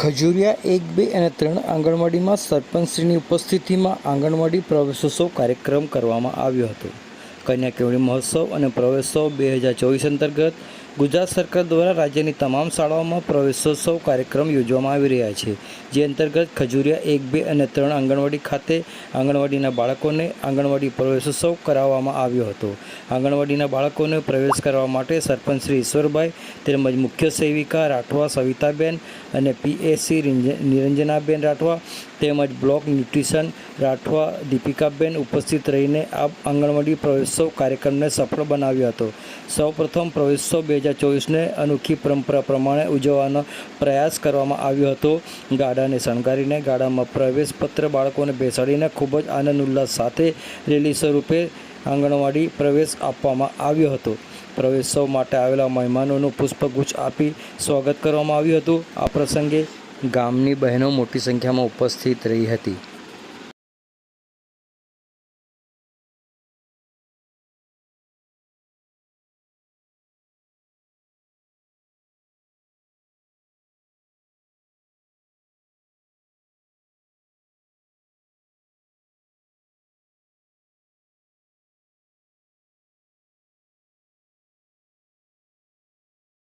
ખજૂરિયા એક બે અને ત્રણ આંગણવાડીમાં સરપંચશ્રીની ઉપસ્થિતિમાં આંગણવાડી પ્રવેશોત્સવ કાર્યક્રમ કરવામાં આવ્યો હતો. કન્યા કેવડી મહોત્સવ અને પ્રવેશોત્સવ બે હજાર ચોવીસ અંતર્ગત ગુજરાત સરકાર દ્વારા રાજ્યની તમામ શાળાઓમાં પ્રવેશોત્સવ કાર્યક્રમ યોજવામાં આવી રહ્યા છે. જે અંતર્ગત ખજૂરિયા એક, બે અને ત્રણ આંગણવાડી ખાતે આંગણવાડીના બાળકોને આંગણવાડી પ્રવેશોત્સવ કરાવવામાં આવ્યો હતો. આંગણવાડીના બાળકોને પ્રવેશ કરવા માટે સરપંચ શ્રી ઈશ્વરભાઈ તેમજ મુખ્ય સેવિકા રાઠવા, સવિતાબેન અને પીએસસી નિરંજનાબેન રાઠવા તેમજ બ્લોક ન્યુટ્રિશન રાઠવા દીપિકાબેન ઉપસ્થિત રહીને આ આંગણવાડી પ્રવેશોત્સવ કાર્યક્રમને સફળ બનાવ્યો હતો. સૌપ્રથમ પ્રવેશોત્સવ બે હજાર ચોવીસને અનોખી પરંપરા પ્રમાણે ઉજવવાનો પ્રયાસ કરવામાં આવ્યો હતો. ગાડાને શણગારીને ગાડામાં પ્રવેશપત્ર બાળકોને બેસાડીને ખૂબ જ આનંદ ઉલ્લાસ સાથે રેલી સ્વરૂપે આંગણવાડી પ્રવેશ આપવામાં આવ્યો હતો. પ્રવેશોત્સવ માટે આવેલા મહેમાનોનું પુષ્પગુચ્છ આપી સ્વાગત કરવામાં આવ્યું હતું. આ પ્રસંગે ગામની બહેનો મોટી સંખ્યામાં ઉપસ્થિત રહી હતી.